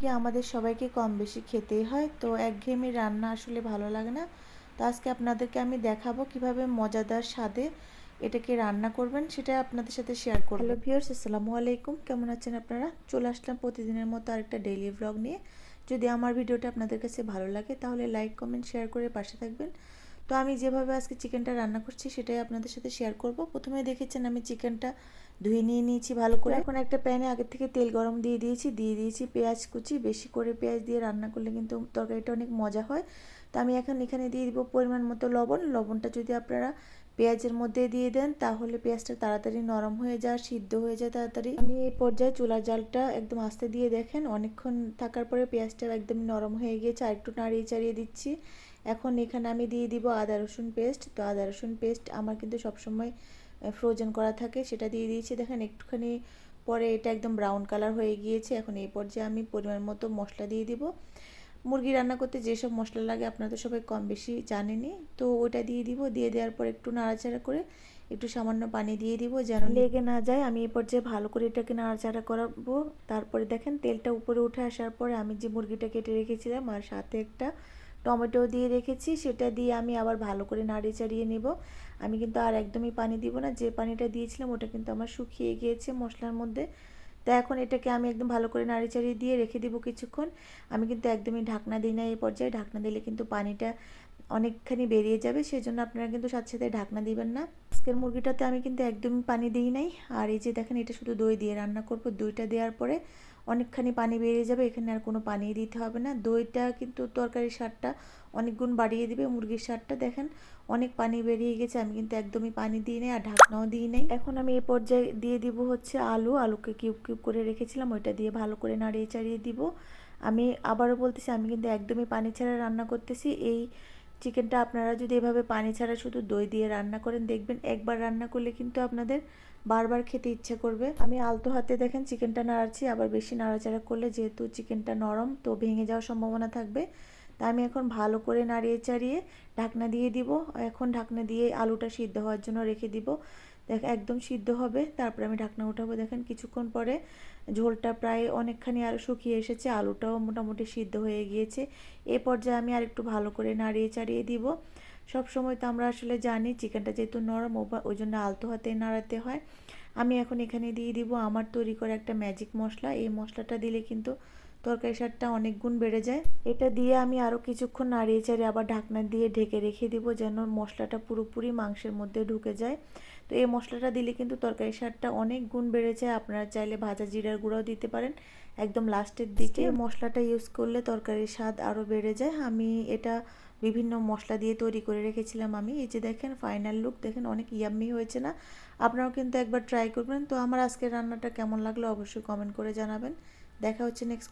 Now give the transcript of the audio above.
মুরগি আমাদের সবাইকে কম বেশি খেতেই হয়। তো একঘেয়েমি রান্না আসলে ভালো লাগে না। তো আজকে আপনাদেরকে আমি দেখাবো কীভাবে মজাদার স্বাদে এটাকে রান্না করবেন, সেটা আপনাদের সাথে শেয়ার করব। হ্যালো ভিউয়ার্স আসসালামু আলাইকুম। কেমন আছেন আপনারা? চলে আসলাম প্রতিদিনের মতো আরেকটা ডেইলি ব্লগ নিয়ে। যদি আমার ভিডিওটা আপনাদের কাছে ভালো লাগে, তাহলে লাইক কমেন্ট শেয়ার করে পাশে থাকবেন। তো আমি যেভাবে আজকে চিকেনটা রান্না করছি সেটাই আপনাদের সাথে শেয়ার করব। প্রথমে দেখেছেন আমি চিকেনটা ধুয়ে নিয়ে নিয়েছি ভালো করে। এখন একটা প্যানে আগে থেকে তেল গরম দিয়ে দিয়েছি দিয়ে দিয়েছি পেঁয়াজ কুচি। বেশি করে পেঁয়াজ দিয়ে রান্না করলে কিন্তু তরকারিটা অনেক মজা হয়। তো আমি এখন এখানে দিয়ে দিব পরিমাণ মতো লবণ। লবণটা যদি আপনারা পেঁয়াজের মধ্যে দিয়ে দেন, তাহলে পেঁয়াজটা তাড়াতাড়ি নরম হয়ে যায় সিদ্ধ হয়ে যায় তাড়াতাড়ি। আমি এই পর্যায়ে চুলার জালটা একদম আস্তে দিয়ে দেখেন। অনেকক্ষণ থাকার পরে পেঁয়াজটা একদম নরম হয়ে গিয়েছে। আর একটু নাড়িয়ে চাড়িয়ে দিচ্ছি। এখন এখানে আমি দিয়ে দিব আদা, রসুন পেস্ট তো আদা, রসুন পেস্ট আমার কিন্তু সবসময় ফ্রোজেন করা থাকে, সেটা দিয়ে দিয়েছি। দেখেন একটুখানি পরে এটা একদম ব্রাউন কালার হয়ে গিয়েছে। এখন এই পর্যায়ে আমি পরিমাণ মতো মশলা দিয়ে দিব। মুরগি রান্না করতে যেসব মশলা লাগে আপনারা তো সবাই কম বেশি জানেনি তো ওটা দিয়ে দিব, দিয়ে দেওয়ার পর একটু নাড়াচাড়া করে একটু সামান্য পানি দিয়ে দিব যেন লেগে না যায়। আমি এই পর্যায়ে ভালো করে এটাকে নাড়াচাড়া করাবো। তারপরে দেখেন তেলটা উপরে উঠে আসার পরে আমি যে মুরগিটা কেটে রেখেছিলাম, আর সাথে একটা টমেটো দিয়ে রেখেছি, সেটা দিয়ে আমি আবার ভালো করে নাড়িয়ে চাড়িয়ে নেব। আমি কিন্তু আর একদমই পানি দিব না, যে পানিটা দিয়েছিলাম ওটা কিন্তু আমার শুকিয়ে গিয়েছে মশলার মধ্যে। তো এখন এটাকে আমি একদম ভালো করে নাড়ি চাড়িয়ে দিয়ে রেখে দিব কিছুক্ষণ। আমি কিন্তু একদমই ঢাকনা দিই না এই পর্যায়ে, ঢাকনা দিলে কিন্তু পানিটা অনেকখানি বেরিয়ে যাবে সেই জন্য আপনারা কিন্তু সাথে সাথে ঢাকনা দিবেন না। আজকের মুরগিটাতে আমি কিন্তু একদমই পানি দিই নাই। আর এই যে দেখেন, এটা শুধু দই দিয়ে রান্না করব। দইটা দেওয়ার পরে অনেকখানি পানি বেরিয়ে যাবে, এখানে আর কোনো পানি দিতে হবে না। দইটা কিন্তু তরকারির স্বাদটা অনেক গুণ বাড়িয়ে দিবে, মুরগির স্বাদটা। দেখেন, অনেক পানি বেরিয়ে গেছে, আমি কিন্তু একদমই পানি দিই নাই আর ঢাকনাও দিই নাই। এখন আমি এই পর্যায়ে দিয়ে দিব হচ্ছে আলু। আলুকে কিউব কিউব করে রেখেছিলাম, ওইটা দিয়ে ভালো করে নাড়িয়ে চাড়িয়ে দিব। আমি আবারও বলতেছি, আমি কিন্তু একদমই পানি ছাড়া রান্না করতেছি। এই চিকেনটা আপনারা যদি এভাবে পানি ছাড়া শুধু দই দিয়ে রান্না করেন, দেখবেন একবার রান্না করলে কিন্তু আপনাদের বারবার খেতে ইচ্ছে করবে। আমি আলতো হাতে দেখেন চিকেনটা নাড়াচ্ছি আবার বেশি নাড়াচাড়া করলে যেহেতু চিকেনটা নরম, তো ভেঙে যাওয়ার সম্ভাবনা থাকবে। তা আমি এখন ভালো করে নাড়িয়ে চাড়িয়ে ঢাকনা দিয়ে দিব। এখন ঢাকনা দিয়ে আলুটা সিদ্ধ হওয়ার জন্য রেখে দিব। দেখ, একদম সিদ্ধ হবে। তারপরে আমি ঢাকনা উঠাবো। দেখেন, কিছুক্ষণ পরে ঝোলটা প্রায় অনেকখানি আর শুকিয়ে এসেছে। আলুটাও মোটামুটি সিদ্ধ হয়ে গিয়েছে। এ পর্যায়ে আমি আর একটু ভালো করে নাড়িয়ে চাড়িয়ে দিব। সব সময় তো আমরা আসলে জানি চিকেনটা যেহেতু নরম ওই জন্য আলতো হাতে নাড়াতে হয়। আমি এখন এখানে দিয়ে দিব আমার তৈরি করা একটা ম্যাজিক মশলা। এই মশলাটা দিলে কিন্তু তরকারি স্বাদটা অনেক গুণ বেড়ে যায়। এটা দিয়ে আমি আরও কিছুক্ষণ নাড়িয়ে চাড়িয়ে আবার ঢাকনা দিয়ে ঢেকে রেখে দিব যেন মশলাটা পুরোপুরি মাংসের মধ্যে ঢুকে যায়। তো এই মশলাটা দিলে কিন্তু তরকারি স্বাদটা অনেক গুণ বেড়ে যায়। আপনারা চাইলে ভাজা জিরার গুঁড়াও দিতে পারেন। একদম লাস্টের দিকে মশলাটা ইউজ করলে তরকারির স্বাদ আরও বেড়ে যায়। আমি এটা বিভিন্ন মশলা দিয়ে তৈরি করে রেখেছিলাম আমি। এই যে দেখেন ফাইনাল লুক দেখেন অনেক ইয়াম্মি হয়েছে না? আপনারাও কিন্তু একবার ট্রাই করবেন। তো আমার আজকের রান্নাটা কেমন লাগল অবশ্যই কমেন্ট করে জানাবেন। দেখা হচ্ছে নেক্সট